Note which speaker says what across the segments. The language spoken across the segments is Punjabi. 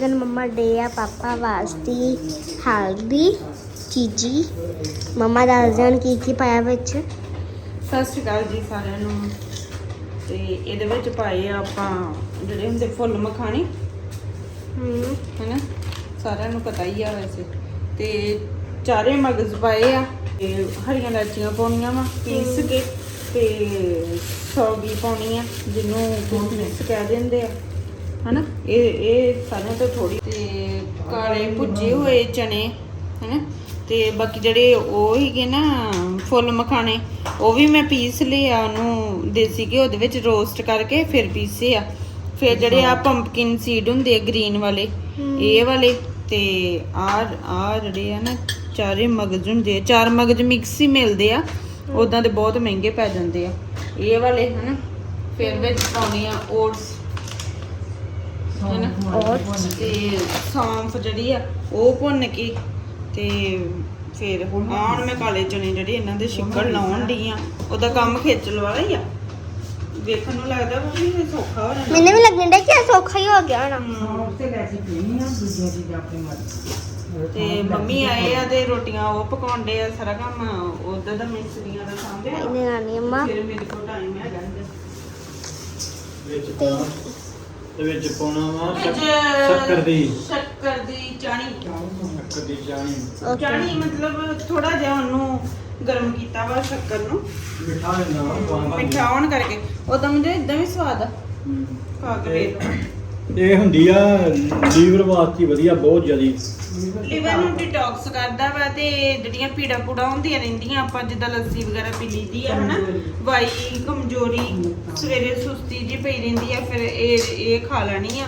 Speaker 1: ਗਨ ਮੰਮਾ ਡੇ ਆ ਪਾਪਾ ਵਾਸਤੇ ਹਲਦੀ ਚੀਜੀ। ਮੰਮਾ ਦੱਸ ਦੇਣ ਕੀ ਕੀ ਪਾਇਆ ਵਿੱਚ।
Speaker 2: ਸਤਿ ਸ਼੍ਰੀ ਅਕਾਲ ਜੀ ਸਾਰਿਆਂ ਨੂੰ। ਤੇ ਇਹਦੇ ਵਿੱਚ ਪਾਏ ਆ ਆਪਾਂ ਜਿਹੜੇ ਹੁੰਦੇ ਫੁੱਲ ਮਖਾਣੇ।
Speaker 1: ਹੂੰ।
Speaker 2: ਹੈਨਾ? ਸਾਰਿਆਂ ਨੂੰ ਪਤਾ ਹੀ ਆ ਵੈਸੇ। ਤੇ ਚਾਰੇ ਮਗਜ਼ ਪਾਏ ਆ। ਤੇ ਹਰੀਆਂ ਇਲਾਚੀਆਂ ਪਾਉਣੀਆਂ ਵਾ ਪੀਸ ਕੇ। ਤੇ ਸੌਗੀ ਪਾਉਣੀ ਆ ਜਿਹਨੂੰ ਕਿਸਮਿਸ ਕਹਿ ਦਿੰਦੇ ਆ। ਹਨਾ? ਇਹ ਇਹ ਸਾਰਿਆਂ ਤੋਂ ਥੋੜੀ ਤੇ ਕਾਲੇ ਭੁੱਜੇ ਹੋਏ ਚਨੇ, ਹਨਾ? ਤੇ ਬਾਕੀ ਜਿਹੜੇ ਉਹ ਹੀਗੇ ਨਾ, ਫੁੱਲ ਮਖਾਣੇ, ਉਹ ਵੀ ਮੈਂ ਪੀਸ ਲਏ ਆ ਉਹਨੂੰ ਦੇਸੀ ਘਿਓ ਦੇ ਵਿੱਚ ਰੋਸਟ ਕਰਕੇ ਫਿਰ ਪੀਸੇ ਆ। ਫਿਰ ਜਿਹੜੇ ਆ ਪੰਪਕਿਨ ਸੀਡ ਹੁੰਦੇ ਆ ਗ੍ਰੀਨ ਵਾਲੇ, ਇਹ ਵਾਲੇ ਤੇ ਆ ਆ ਜਿਹੜੇ ਆ ਨਾ, ਚਾਰੇ ਮਗਜ਼ ਹੁੰਦੇ ਆ, ਚਾਰ ਮਗਜ਼ ਮਿਕਸ ਹੀ ਮਿਲਦੇ ਆ ਉਦਾਂ ਦੇ ਬਹੁਤ ਮਹਿੰਗੇ ਪੈ ਜਾਂਦੇ ਆ। ਇਹ ਵਾਲੇ, ਹਨਾ? ਫਿਰ ਵਿੱਚ ਪਾਉਣੇ ਆ ਓਟਸ ਹਨਾ
Speaker 1: Oats।
Speaker 2: ਤੇ ਸੌਂਫ ਜਿਹੜੀ ਆ ਉਹ ਭੁੰਨ ਕੇ ਤੇ ਫਿਰ ਆਉਣ ਮੈਂ ਕਾਲੇ ਚਨੇ ਜਿਹੜੇ ਇਹਨਾਂ ਦੇ ਛਿੱਕੜ ਲਾਉਣ ਦੀ ਆ। ਉਹਦਾ ਕੰਮ ਖੇਚਲ ਵਾਲਾ ਹੀ ਆ। ਵੇਖਣ ਨੂੰ ਲੱਗਦਾ ਵੀ ਇਹ ਸੌਖਾ ਹੋ ਜਾਂਦਾ
Speaker 1: ਮੈਨੂੰ ਵੀ ਲੱਗਣ ਡਿਆ ਕਿ ਇਹ ਸੌਖਾ ਹੀ ਹੋ ਗਿਆ ਹੋਣਾ।
Speaker 2: ਤੇ ਮੰਮੀ ਆਏ ਆ। ਤੇ ਰੋਟੀਆਂ ਉਹ ਪਕਾਉਂਦੇ ਆ ਸਾਰਾ ਕੰਮ ਉਧਰ ਦਾ ਮਿਸਤਰੀਆਂ ਦਾ ਸਾਂਭਿਆ।
Speaker 1: ਇਹਨੇ ਨਾਨੀ ਅੰਮਾ
Speaker 2: ਫਿਰ ਮੇਰੇ ਕੋਲ ਟਾਈਮ ਹੈਗਾ
Speaker 1: ਤੇ
Speaker 3: ਤੇ ਵਿੱਚ ਪਾਉਣਾ ਵਾ
Speaker 2: ਵਿੱਚ
Speaker 3: ਸ਼ੱਕਰ ਦੀ।
Speaker 2: ਸ਼ੱਕਰ ਦੀ ਚਾਣੀ।
Speaker 3: ਸ਼ੱਕਰ ਦੀ ਚਾਣੀ।
Speaker 1: Okay.
Speaker 2: ਚਾਣੀ ਮਤਲਬ ਥੋੜਾ ਜਿਹਾ ਉਹਨੂੰ ਗਰਮ ਕੀਤਾ ਵਾ ਸ਼ੱਕਰ ਨੂੰ।
Speaker 3: ਮਿੱਠਾ ਹੁੰਦਾ ਵਾ ਪਾਉਣਾ
Speaker 2: ਮਿੱਠਾ ਹੋਣ ਕਰਕੇ। ਉਦੋਂ ਮੈਨੂੰ ਇਦਾਂ ਵੀ ਸਵਾਦ ਆ। ਖਾ ਕੇ ਵੇਖ ਲਓ।
Speaker 3: ਇਹ ਹੁੰਦੀ ਆ ਲੀਵਰ ਵਾਸਤੇ ਵਧੀਆ ਬਹੁਤ ਜ਼ਿਆਦੀ।
Speaker 2: ਲਿਵਰ ਨੂੰ ਡਿਟੌਕਸ ਕਰਦਾ ਵਾ ਤੇ ਜਿਹੜੀਆਂ ਪੀੜਾ ਪੂੜਾ ਹੁੰਦੀਆਂ ਰਹਿੰਦੀਆਂ ਆਪਾਂ ਜਿੱਦਾਂ ਲੱਸੀ ਵਗੈਰਾ ਪੀ ਲਈਦੀ ਆ ਹਨਾ? ਵਾਈ ਕਮਜ਼ੋਰੀ ਸਵੇਰੇ ਸੁਸਤੀ ਜੀ ਪਈ ਰਹਿੰਦੀ ਆ ਫਿਰ ਇਹ ਇਹ ਖਾ ਲੈਣੀ ਆ।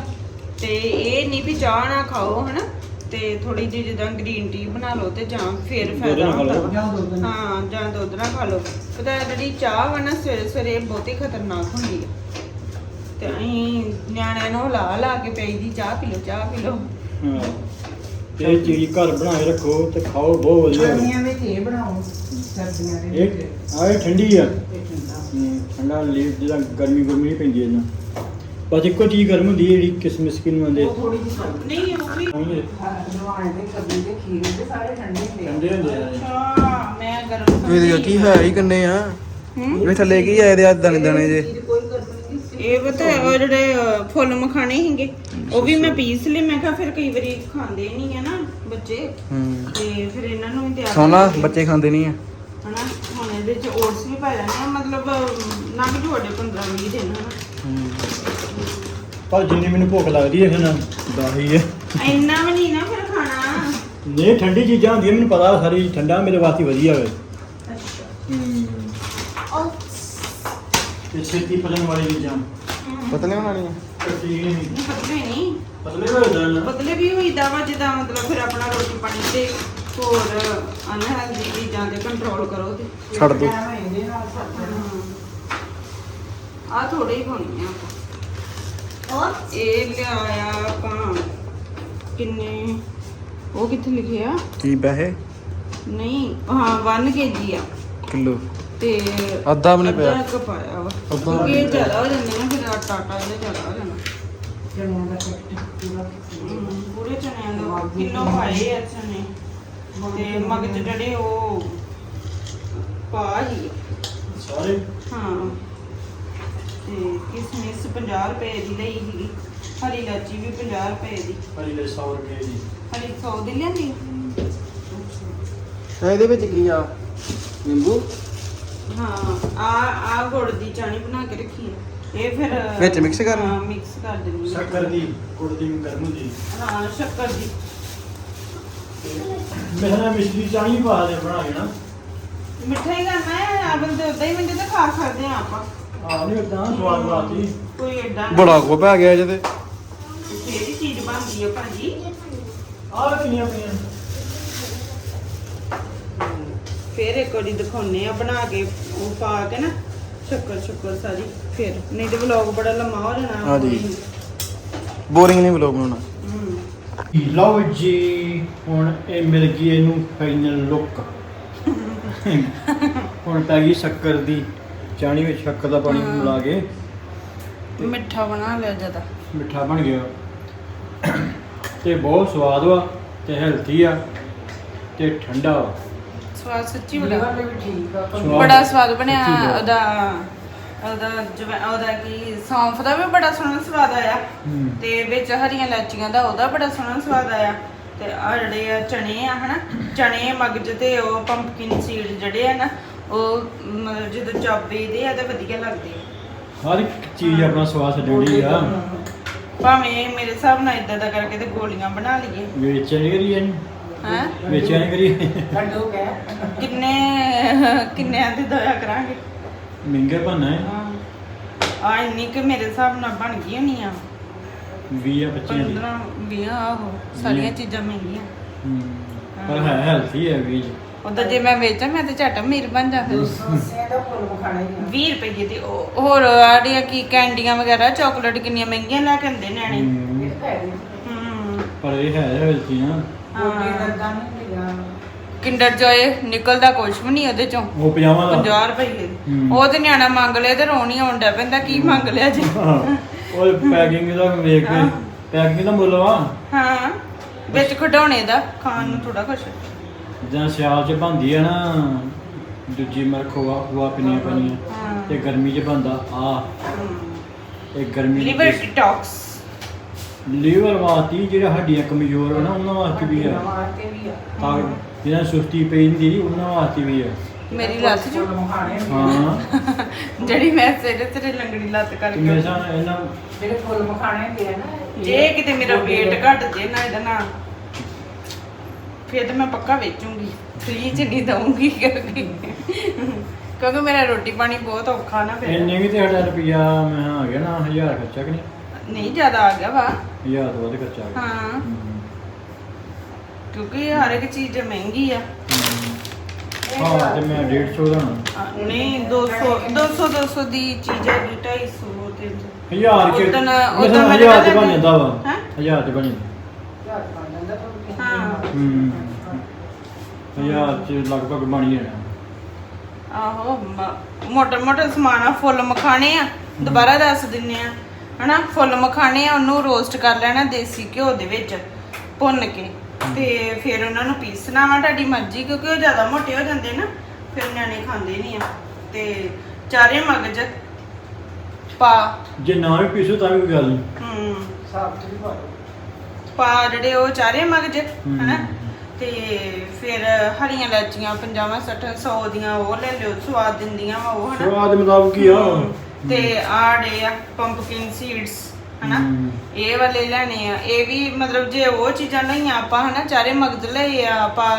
Speaker 2: ਤੇ ਇਹ ਨਹੀਂ ਵੀ ਚਾਹ ਨਾ ਖਾਓ ਹਨਾ? ਤੇ ਥੋੜੀ ਜਿਹੀ ਜਿੱਦਾਂ ਗ੍ਰੀਨ ਟੀ ਬਣਾ ਲਓ ਤੇ ਜਾਂ ਫਿਰ
Speaker 3: ਦੁੱਧ
Speaker 2: ਫਾਇਦਾ
Speaker 3: ਨਾਲ ਖਾ
Speaker 2: ਹੁੰਦਾ
Speaker 3: ਲਓ।
Speaker 2: ਵਾ। ਹਾਂ ਜਾਂ ਦੁੱਧ ਨਾਲ ਖਾ ਲਓ। ਪਤਾ ਜਿਹੜੀ ਚਾਹ ਵਾ ਨਾ ਸਵੇਰੇ ਸਵੇਰੇ ਬਹੁਤੀ ਖਤਰਨਾਕ ਹੁੰਦੀ ਆ। ਤੇ ਅਸੀਂ ਨਿਆਣਿਆਂ ਨੂੰ ਲਾ ਲਾ ਕੇ ਪਈ ਦੀ ਚਾਹ ਪੀ ਲਓ ਚਾਹ ਪੀ ਲਓ।
Speaker 3: ਹਾਂ। ਇਹ ਚੀਜ਼ ਘਰ ਬਣਾ ਕੇ ਰੱਖੋ ਤੇ ਖਾਓ ਬਹੁਤ ਵਧੀਆ।
Speaker 4: ਗਰਮੀਆਂ ਵਿੱਚ ਇਹ ਬਣਾਓ ਸਰਦੀਆਂ ਦੇ ਵਿੱਚ।
Speaker 3: ਇਹ ਆਏ ਠੰਡੀ ਆ।
Speaker 4: ਇਹ ਠੰਡਾ।
Speaker 3: ਹੂੰ, ਠੰਡਾ ਲੀਵ ਜਿਹਦਾ ਗਰਮੀ ਗੁਰਮੀ ਨਹੀਂ ਪੈਂਦੀ ਇਹਨਾਂ ਬਸ ਇੱਕੋ ਚੀਜ਼ ਗਰਮ ਹੁੰਦੀ ਹੈ ਜਿਹੜੀ ਕਿਸਮਿਸ ਕਿਨੂੰ ਆਂਦੇ
Speaker 4: ਉਹ ਥੋੜੀ ਜਿਹੀ ਸਰਦੀ
Speaker 2: ਨਹੀਂ ਉਹ ਵੀ
Speaker 4: ਨਵਾਣੇ ਦੇ ਕੱਦੂ ਦੇ ਖੀਰ ਦੇ ਸਾਰੇ ਠੰਡੇ ਹੁੰਦੇ ਆ।
Speaker 3: ਠੰਡੇ ਹੁੰਦੇ ਆ।
Speaker 2: ਅੱਛਾ ਮੈਂ ਗਰਮ
Speaker 5: ਇਹ ਕੀ ਹੈ ਹੀ ਕੰਨੇ ਆ?
Speaker 2: ਹੂੰ?
Speaker 5: ਇਹ ਥੱਲੇ ਕੀ ਆਏ ਦੇ ਆ ਦਣੇ ਦਣੇ ਜੇ
Speaker 4: ਖੀਰ ਕੋਈ ਗਰਮੀ ਨਹੀਂ ਸੀ
Speaker 2: ਇਹ ਪਤਾ ਉਹ ਜਿਹੜੇ ਫੁੱਲ ਮਖਾਣੇ ਹੀਗੇ ਉਹ ਵੀ ਮੈਂ ਪੀਸ ਲਏ ਮੈਂ ਕਿਹਾ ਫਿਰ ਕਈ ਵਾਰੀ ਖਾਂਦੇ ਨਹੀਂ ਹੈ ਨਾ ਬੱਚੇ।
Speaker 5: ਹੂੰ
Speaker 2: ਤੇ ਫਿਰ ਇਹਨਾਂ ਨੂੰ ਵੀ ਤਿਆਰ
Speaker 5: ਸੋਨਾ
Speaker 2: ਕਰਕੇ,
Speaker 5: ਬੱਚੇ ਖਾਂਦੇ ਨਹੀਂ ਆ।
Speaker 2: ਹਨਾ ਹੁਣ ਇਹਦੇ ਵਿੱਚ ਓਟਸ ਵੀ ਪਾ ਲੈਣੇ ਆ ਮਤਲਬ ਨਾ ਵੀ ਤੁਹਾਡੇ 15 20 ਦਿਨ ਹਨਾ।
Speaker 3: ਪਰ ਜਿੰਨੀ ਮੈਨੂੰ ਭੁੱਖ ਲੱਗਦੀ ਹੈ ਫਿਰ ਦਾਹੀ ਹੈ
Speaker 2: ਇੰਨਾ ਵੀ ਨਹੀਂ ਨਾ ਫਿਰ ਖਾਣਾ।
Speaker 3: ਨਹੀਂ ਠੰਡੀ ਚੀਜ਼ਾਂ ਹੁੰਦੀਆਂ ਮੈਨੂੰ ਪਤਾ ਸਾਰੀ ਠੰਡਾ ਮੇਰੇ ਵਾਸਤੇ ਵਧੀਆ ਹੋਵੇ ਤੇ ਛੇਤੀ ਪਚਣ ਵਾਲੀ ਚੀਜ਼ਾਂ
Speaker 5: ਪਤਲੇ ਬਣਾਣੀਆਂ
Speaker 3: ਕੱਟੀ ਨਹੀਂ।
Speaker 2: ਨਹੀਂ ਪਤਲੇ ਨਹੀਂ।
Speaker 3: ਪਤਲੇ ਹੋ ਜਾਂਦੇ ਨੇ।
Speaker 2: ਪਤਲੇ ਵੀ ਹੋਈਦਾ ਵਾ ਜਿੱਦਾਂ ਮਤਲਬ ਫਿਰ ਆਪਣਾ ਰੋਟੀ ਪਾਣੀ ਤੇ ਹੋਰ ਅਨਹੈਲਦੀ ਚੀਜ਼ਾਂ ਤੇ ਕੰਟਰੋਲ ਕਰੋ ਤੇ।
Speaker 5: ਛੱਡ ਦੋ।
Speaker 2: ਆ ਥੋੜੇ ਹੀ। ਪਾਉਣੇ ਆ।
Speaker 1: ਔਰ
Speaker 2: ਇਹ ਲਿਆਇਆ ਆਪਾਂ ਕਿੰਨੇ? ਉਹ ਕਿੱਥੇ ਲਿਖਿਆ?
Speaker 5: ਕੀ ਪੈਸੇ?
Speaker 2: ਨਹੀਂ ਹਾਂ 1 ਕੇਜੀ ਆ।
Speaker 5: ਕਿਲੋ।
Speaker 2: ਤੇ
Speaker 5: ਅੱਧਾ ਵੀ ਨਹੀਂ ਪਿਆ।
Speaker 2: ਅੱਧਾ ਕੁ ਪਾਇਆ ਵਾ।
Speaker 5: ਅੱਧਾ
Speaker 2: ਕਿਉਂਕਿ ਇਹ ਜ਼ਿਆਦਾ ਹੋ ਜਾਂਦੇ ਨੇ ਫਿਰ ਆਟਾ ਆਟਾ ਇਹਦਾ ਜ਼ਿਆਦਾ ਹੋ ਜਾਣਾ
Speaker 4: ਚਣਿਆਂ ਦਾ ਕੱਟ ਪੂਰਾ
Speaker 2: ਹਮ, ਪੂਰੇ ਚਨਿਆਂ ਦਾ ਕਿਲੋ ਪਾਏ ਆ ਚਨੇ। ਤੇ ਮਗਜ ਜਿਹੜੇ ਉਹ ਪਾ ਹੀ। ਆ।
Speaker 3: ਸਾਰੇ?
Speaker 2: ਹਾਂ। ਤੇ ਕਿਸਮਿਸ 50 ਰੁਪਏ ਦੀ ਲਈ ਸੀਗੀ। ਹਰੀ ਇਲਾਚੀ ਵੀ 50 ਰੁਪਏ ਦੀ।
Speaker 3: ਹਰੀ ਦੇ 100 ਰੁਪਏ ਦੀ।
Speaker 2: ਹਰੀ 100 ਦੀ ਲਿਆਂਦੀ?
Speaker 5: ਇਹਦੇ ਵਿੱਚ ਕੀ ਆ? ਨਿੰਬੂ?
Speaker 2: ਹਾਂ ਆ ਆ ਗੁੜ ਦੀ ਚਾਣੀ ਬਣਾ ਕੇ ਰੱਖੀ ਹੈ। ਇਹ ਫਿਰ
Speaker 5: ਵਿੱਚ mix ਕਰਨੀ?
Speaker 2: ਹਾਂ ਮਿਕਸ ਕਰ ਦੇਣੀ ਹੈ।
Speaker 3: ਸ਼ੱਕਰ ਦੀ ਗੁੜ ਦੀ ਗਰਮ ਹੁੰਦੀ
Speaker 2: ਹਾਂ ਸ਼ੱਕਰ ਦੀ।
Speaker 3: ਮੈਂ ਨਾ ਮਿਸ਼ਰੀ ਚਾਹੀ ਪਾ ਦੇ ਬਣਾ ਕੇ ਨਾ।
Speaker 2: ਮਿੱਠਾ ਹੀ ਕਰਨਾ ਹੈ ਆਬਲ ਤੇ ਉਦਾਂ ਹੀ ਮੰਜੇ ਤੇ ਖਾ ਸਕਦੇ ਆ ਆਪਾਂ।
Speaker 3: ਆ ਨਹੀਂ ਉਦਾਂ ਸਵਾਦ ਵਾਸਤੇ
Speaker 2: ਕੋਈ ਏਡਾ
Speaker 5: ਬੜਾ ਕੋ ਪੈ ਗਿਆ ਇਹਦੇ ਤੇ।
Speaker 2: ਕਿਹੜੀ ਚੀਜ਼ ਬਣਦੀ ਹੈ ਭਾਜੀ।
Speaker 3: ਆ ਕਿੰਨੀਆਂ ਪਈਆਂ।
Speaker 2: ਫਿਰ ਇੱਕ ਵਾਰੀ ਦਿਖਾਉਨੇ ਆ ਬਣਾ ਕੇ ਉਹ ਪਾ ਕੇ ਨਾ ਸ਼ੱਕਰ ਸ਼ੱਕਰ ਸਾਰੀ ਫਿਰ। ਨਹੀਂ ਤੇ ਵਲੌਗ ਬੜਾ ਲੰਮਾ ਹੋ ਜਾਣਾ
Speaker 5: ਹਾਂਜੀ। ਬੋਰਿੰਗ ਨਹੀਂ ਬਲੌਗ ਬਣਾਉਣਾ।
Speaker 2: ਹੂੰ।
Speaker 3: ਲਓ ਜੀ ਹੁਣ ਇਹ ਮਿਲ ਗਈ ਇਹਨੂੰ ਫਾਈਨਲ ਲੁੱਕ ਹੁਣ ਪੈ ਗਈ ਸ਼ੱਕਰ ਦੀ ਚਾਣੀ ਵਿੱਚ ਸ਼ੱਕਰ ਦਾ ਪਾਣੀ। ਮਿਲਾ ਕੇ।
Speaker 2: ਮਿੱਠਾ ਬਣਾ ਲਿਆ ਜ਼ਿਆਦਾ।
Speaker 3: ਮਿੱਠਾ ਬਣ ਗਿਆ। ਤੇ ਬਹੁਤ ਸਵਾਦ ਵਾ ਤੇ ਹੈਲਥੀ ਆ ਤੇ ਠੰਡਾ ਵਾ।
Speaker 2: ਸਵਾਦ ਸੱਚੀ ਬੜਾ।
Speaker 4: ਲੀਵਰ ਲਈ ਵੀ ਠੀਕ ਆ
Speaker 3: ਸਵਾਦ।
Speaker 2: ਬੜਾ ਸਵਾਦ ਬਣਿਆ
Speaker 3: ਸੱਚੀ ਬਹੁਤ।
Speaker 2: ਉਹਦਾ ਉਹਦਾ ਜਵੈ- ਉਹਦਾ ਕੀ ਸੌਂਫ ਦਾ ਵੀ ਬੜਾ ਸੋਹਣਾ ਸਵਾਦ ਆਇਆ।
Speaker 3: ਹੂੰ।
Speaker 2: ਤੇ ਵਿੱਚ ਹਰੀਆਂ ਇਲਾਚੀਆਂ ਦਾ ਉਹਦਾ ਬੜਾ ਸੋਹਣਾ ਸਵਾਦ ਆਇਆ। ਤੇ ਆ ਜਿਹੜੇ ਆ ਚਣੇ ਆ ਹਨਾ ਚਣੇ ਮਗਜ ਤੇ ਉਹ ਪੰਪਕਿਨ ਸੀਡ ਜਿਹੜੇ ਆ ਨਾ ਉਹ ਮਤਲਬ ਜਦੋਂ ਚਾਬੇ ਦੇ ਆ ਤੇ ਵਧੀਆ ਲੱਗਦੇ ਆ।
Speaker 3: ਹਰ ਇੱਕ ਚੀਜ਼ ਆਪਣਾ ਸਵਾਦ ਛੱਡਣੀ ਆ।
Speaker 2: ਭਾਵੇਂ ਮੇਰੇ ਹਿਸਾਬ ਨਾਲ ਇਦਾਂ ਦਾ ਕਰਕੇ ਤੇ ਗੋਲੀਆਂ ਬਣਾ ਲਈਏ।
Speaker 3: ਨਹੀਂ ਕਰੀ ਇਹਨੂੰ।
Speaker 2: ਹੈ?
Speaker 3: ਵੇਚਿਆ ਨਹੀਂ ਕਰੀ।
Speaker 4: ਕੱਢੋ
Speaker 2: ਕਿੰਨੇ ਕਿੰਨਿਆਂ ਦੀ ਦਇਆ ਕਰਾਂਗੇ?
Speaker 3: ਮਹਿੰਗੇ ਬਣਨਾ ਹੈ।
Speaker 2: ਆ ਇੰਨੀ ਕਿ ਮੇਰੇ ਹਿਸਾਬ ਨਾਲ ਬਣ ਗਈ ਹੋਣੀ ਆ
Speaker 3: 20 ਆ 25 ਦੀ
Speaker 2: 15 20 ਆਹੋ ਸਾਰੀਆਂ
Speaker 3: ਵੀਹ।
Speaker 2: ਚੀਜ਼ਾਂ ਮਹਿੰਗੀਆਂ।
Speaker 3: ਹੂੰ। ਪਰ ਹੈ। ਹੈਲਥੀ ਹੈ ਵੀ
Speaker 2: ਉਦੋਂ ਜੇ ਮੈਂ ਵੇਚਾਂ ਮੈਂ ਤੇ ਝਟ ਅਮੀਰ ਬਣ ਜਾ ਫਿਰ।
Speaker 4: ਸੋਸਿਆਂ ਦਾ ਫੁੱਲ ਮਖਾਣਾ ਹੀ
Speaker 2: 20 ਰੁਪਏ ਦੀ ਉਹ- ਹੋਰ ਆੜੀਆਂ ਕੀ ਕੈਂਡੀਆਂ ਵਗੈਰਾ ਚਾਕਲੇਟ ਕਿੰਨੀਆਂ ਮਹਿੰਗੀਆਂ ਲੈ ਕੇ ਆਉਂਦੇ ਨਿਆਣੇ।
Speaker 3: ਹੂੰ। ਪਰ ਇਹ ਹੈ ਹੈਲਥੀ ਨਾ।
Speaker 4: ਗੋਡੇ ਦਰਦਾਂ ਨਹੀਂ ਮਿਲਿਆ
Speaker 2: ਕਿੰਡਰ ਜੋਏ ਨਿਕਲਦਾ ਕੁਛ ਵੀ ਨਹੀਂ ਉਹਦੇ ਚੋਂ।
Speaker 3: ਉਹ ਪਜਾਮਾ ਦਾ
Speaker 2: 50 ਰੁਪਏ ਦੀ।
Speaker 3: ਹੂੰ।
Speaker 2: ਉਹ ਤੇ ਨਿਆਣਾ ਮੰਗ ਲਿਆ ਤੇ ਰੋਣੀ ਆਉਂਦਾ ਪੈਂਦਾ ਕੀ ਮੰਗ ਲਿਆ ਜੀ?
Speaker 3: ਹਾਂ, ਉਹ ਪੈਕਿੰਗ ਦਾ ਵੇਖ ਕੇ। ਪੈਕਿੰਗ ਦਾ ਮੁੱਲ ਵਾ।
Speaker 2: ਹਾਂ। ਵਿੱਚ ਖਡਾਉਣੇ ਦਾ ਖਾਣ ਨੂੰ ਥੋੜਾ ਕੁਛ।
Speaker 3: ਜਾਂ ਸਿਆਲ ਚ ਬੰਦੀ ਆ ਨਾ ਦੂਜੀ ਮਰ ਖੋਆ ਖੋਆ ਪੀਣੀਆਂ ਪੈਣੀਆਂ।
Speaker 2: ਹਾਂ।
Speaker 3: ਤੇ ਗਰਮੀ ਚ ਬੰਦਾ ਆ। ਇਹ ਗਰਮੀ
Speaker 2: ਲਿਵਰ ਡਿਟੌਕਸ
Speaker 3: ਲੀਵਰ ਵਾਸਤੇ ਜਿਹੜਾ ਹੱਡੀਆਂ ਕਮਜ਼ੋਰ ਹੋਣਾ ਉਹਨਾਂ ਵਾਸਤੇ ਵੀ ਆ।
Speaker 4: ਮਾਰਤੇ ਵੀ ਆ।
Speaker 3: ਤਾਂ ਜਿਹਨਾਂ ਸੁਸਤੀ ਪਈ ਹੁੰਦੀ ਉਹਨਾਂ ਵਾਸਤੇ ਵੀ ਆ।
Speaker 2: ਮੇਰੀ ਲੱਤ
Speaker 4: ਆ।
Speaker 3: ਹਾਂ।
Speaker 2: ਜਿਹੜੀ ਮੈਂ ਸਿਰੇ ਸਿਰੇ ਲੰਗੜੀ ਲੱਤ
Speaker 3: ਤੇ
Speaker 2: ਕਰਕੇ
Speaker 3: ਮੇਰੇ ਸਾਹ ਇਹਨਾਂ
Speaker 4: ਜਿਹੜੇ ਫੁੱਲ ਮਖਾਣੇ ਹੁੰਦੇ ਆ ਨਾ ਇਹ
Speaker 2: ਜੇ ਕਿਤੇ ਮੇਰਾ weight। ਘਟ ਜੇ ਨਾ ਇਹਦਾ ਨਾ। ਫਿਰ ਤਾਂ ਮੈਂ ਪੱਕਾ ਵੇਚੂੰਗੀ। ਫ੍ਰੀ ਚ ਨਹੀਂ ਦਊਂਗੀ ਕਿਉਂਕਿ ਕਿਉਂਕਿ ਮੇਰਾ ਰੋਟੀ ਪਾਣੀ ਬਹੁਤ ਔਖਾ ਨਾ ਫਿਰ।
Speaker 3: ਇੰਨੇ ਵੀ ਤੇ ਸਾਡਾ ਰੁਪਿਆ ਮੈਂ ਆ ਗਿਆ ਨਾ 1000 ਖਰਚਾ ਕਿ ਨਹੀਂ?
Speaker 2: ਨਹੀਂ ਜ਼ਿਆਦਾ ਆ ਗਿਆ ਵਾ।
Speaker 3: 1000 ਤੋਂ ਵੱਧ ਖਰਚਾ ਆ ਗਿਆ।
Speaker 2: ਹਾਂ।
Speaker 3: ਹੂੰ।
Speaker 2: ਕਿਉਂਕਿ ਹਰ ਇੱਕ ਚੀਜ਼ ਮਹਿੰਗੀ ਆ।
Speaker 3: ਹਾਂ। ਤੇ ਮੈਂ 150 ਦਾ
Speaker 2: ਆ, ਨਹੀਂ 200 200 200 ਦੀ ਚੀਜ਼ ਗਈ 250 ਤੇ
Speaker 3: 1000 ਕੇ
Speaker 2: ਉਦਣ- ਉਦਣ ਮੈਂ
Speaker 3: 1000 ਤੇ ਬਣ ਜਾਂਦਾ ਵਾ।
Speaker 2: ਹੈਂ?
Speaker 3: 1000 ਤੇ ਬਣ ਜਾਂਦਾ।
Speaker 2: ਹਾਂ।
Speaker 3: ਹੂੰ। 1000 ਚ ਲਗਭਗ ਬਣ ਹੀ ਜਾਣਾ।
Speaker 2: ਆਹੋ ਮੋਟਾ ਮੋਟਾ ਸਮਾਨ ਆ ਫੁੱਲ ਮਖਾਣੇ ਆ ਦੁਬਾਰਾ ਦੱਸ ਦਿੰਨੇ ਆ। ਹਨਾ ਫੁੱਲ ਮਖਾਣੇ ਆ ਉਹਨੂੰ ਰੋਸਟ ਕਰ ਲੈਣਾ ਦੇਸੀ ਘਿਓ ਦੇ ਵਿੱਚ ਭੁੰਨ ਕੇ। ਤੇ ਫਿਰ ਉਹਨਾਂ ਨੂੰ ਪੀਸਣਾ ਵਾ ਤੁਹਾਡੀ ਮਰਜ਼ੀ ਕਿਉਂਕਿ ਉਹ ਜ਼ਿਆਦਾ ਮੋਟੇ ਹੋ ਜਾਂਦੇ ਨਾ ਫਿਰ ਨਿਆਣੇ ਖਾਂਦੇ ਨਹੀਂ ਆ। ਤੇ ਚਾਰੇ ਮਗਜ ਪਾ।
Speaker 3: ਜੇ ਨਾ ਵੀ ਪੀਸੋ ਤਾਂ ਵੀ ਕੋਈ ਗੱਲ ਨਹੀਂ
Speaker 2: ਹੂੰ।
Speaker 4: ਸਾਫ਼ ਵੀ ਪਾ
Speaker 2: ਪਾ ਜਿਹੜੇ ਉਹ ਚਾਰੇ ਮਗਜ
Speaker 3: ਹੂੰ।
Speaker 2: ਹਨਾ। ਤੇ ਫਿਰ ਹਰੀਆਂ ਇਲਾਚੀਆਂ 50 60 100 ਦੀਆਂ ਉਹ ਲੈ ਲਿਓ ਸਵਾਦ ਦਿੰਦੀਆਂ ਵਾ ਉਹ ਹਨਾ।
Speaker 3: ਸਵਾਦ ਮੁਤਾਬਕ ਹੀ ਆ।
Speaker 2: ਤੇ ਆੜੇ ਆ ਪੰਪਕਿਨ ਸੀਡਸ ਹਨਾ। ਇਹ ਵਾਲੇ ਲੈਣੇ ਆ। ਇਹ ਵੀ ਮਤਲਬ ਜੇ ਉਹ ਚੀਜ਼ਾਂ ਲਈਆਂ ਆਪਾਂ ਹਨਾ ਚਾਰੇ ਮਗਜ਼ ਲਏ ਆ ਆਪਾਂ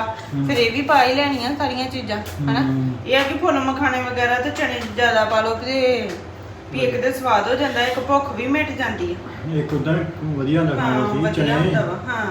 Speaker 2: ਫਿਰ ਇਹ ਵੀ ਪਾ ਹੀ ਲੈਣੀਆਂ ਸਾਰੀਆਂ ਚੀਜ਼ਾਂ ਹਨਾ। ਇਹ ਆ ਕਿ ਫੁੱਲ ਮਖਾਣੇ ਵਗੈਰਾ ਤੇ ਚਣੇ ਜ਼ਿਆਦਾ ਪਾ ਲਓ ਤੇ ਵੀ ਇੱਕ ਤੇ ਸਵਾਦ ਹੋ ਜਾਂਦਾ ਇੱਕ ਭੁੱਖ ਵੀ ਮਿਟ ਜਾਂਦੀ ਹੈ
Speaker 3: ਇੱਕ ਉਦਾਂ ਵਧੀਆ ਹੁੰਦਾ ਖਾਣਾ ਸੀ
Speaker 2: ਵਾ ਹਾਂ।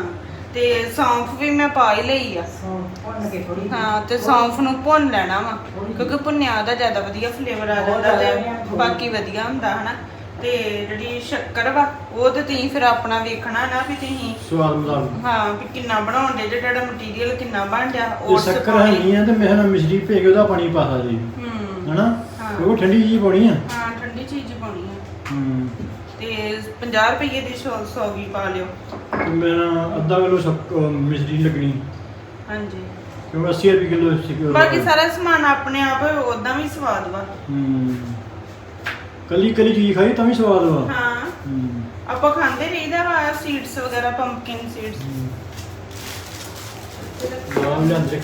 Speaker 2: ਤੇ ਸੌਂਫ ਵੀ ਮੈਂ ਪਾ ਹੀ ਲਈ ਆ।
Speaker 4: ਸੌਂ ਭੁੰਨ ਕੇ ਥੋੜੀ
Speaker 2: ਹਾਂ ਤੇ ਸੌਂਫ ਨੂੰ ਭੁੰਨ ਲੈਣਾ ਵਾ ਕਿਉਂਕਿ ਭੁੰਨਿਆ ਦਾ ਜ਼ਿਆਦਾ ਵਧੀਆ ਫਲੇਵਰ ਆ ਜਾਂਦਾ ਤੇ। ਬਾਕੀ ਵਧੀਆ ਹੁੰਦਾ ਹਨਾ। ਤੇ ਜਿਹੜੀ ਸ਼ੱਕਰ ਵਾ ਉਹ ਤੇ ਤੁਸੀਂ ਫਿਰ ਆਪਣਾ ਵੇਖਣਾ ਨਾ ਵੀ ਤੁਸੀਂ
Speaker 3: ਸਵਾਦ ਮੁਤਾਬਕ
Speaker 2: ਹਾਂ ਵੀ ਕਿੰਨਾ ਬਣਾਉਣ ਦੇ ਜੇ ਤੁਹਾਡਾ ਮਟੀਰੀਅਲ ਕਿੰਨਾ ਬਣ ਜਾ
Speaker 3: ਇਹ ਸ਼ੱਕਰ ਹੈ ਨਹੀਂ ਆ ਤੇ ਮੈਂ ਨਾ ਮਿਸ਼ਰੀ ਭੇ ਕੇ ਉਹਦਾ ਪਾਣੀ ਪਾ ਸਕਦੀ।
Speaker 2: ਹੂੰ।
Speaker 3: ਹਨਾ?
Speaker 2: ਹਾਂ।
Speaker 3: ਉਹ ਠੰਡੀ ਜੀ ਪਾਉਣੀ ਆ।
Speaker 2: ਹਾਂ ਠੰਡੀ ਚੀਜ਼ ਹੀ ਪਾਉਣੀ ਆ
Speaker 3: ਹੂੰ
Speaker 2: ਤੇ 50 ਰੁਪਏ ਦੀ 100 100 ਵੀ ਪਾ ਲਿਓ।
Speaker 3: ਤੇ ਮੈਂ ਨਾ ਅੱਧਾ ਕਿਲੋ ਸ਼ੱਕ- ਮਿਸ਼ਰੀ ਲੱਗਣੀ।
Speaker 2: ਹਾਂਜੀ।
Speaker 3: ਕਿਉਂਕਿ 80 ਰੁਪਏ ਕਿਲੋ ਸੀ
Speaker 2: ਬਾਕੀ ਸਾਰਾ ਸਮਾਨ ਆਪਣੇ ਆਪ ਉਦਾਂ ਵੀ ਸਵਾਦ ਵਾ।
Speaker 3: ਹੂੰ। ਕੱਲੀ ਕੱਲੀ ਚੀਜ਼ ਖਾਈ ਤਾਂ ਵੀ ਸਵਾਦ ਵਾ।
Speaker 2: ਹਾਂ।
Speaker 3: ਹੂੰ।
Speaker 2: ਆਪਾਂ ਖਾਂਦੇ ਰਹੀਦਾ ਵਾ ਸੀਡਸ ਵਗੈਰਾ ਪੰਪਕਿਨ ਸੀਡਸ
Speaker 3: ਬਾਹਰ ਲਿਆਂਦੇ।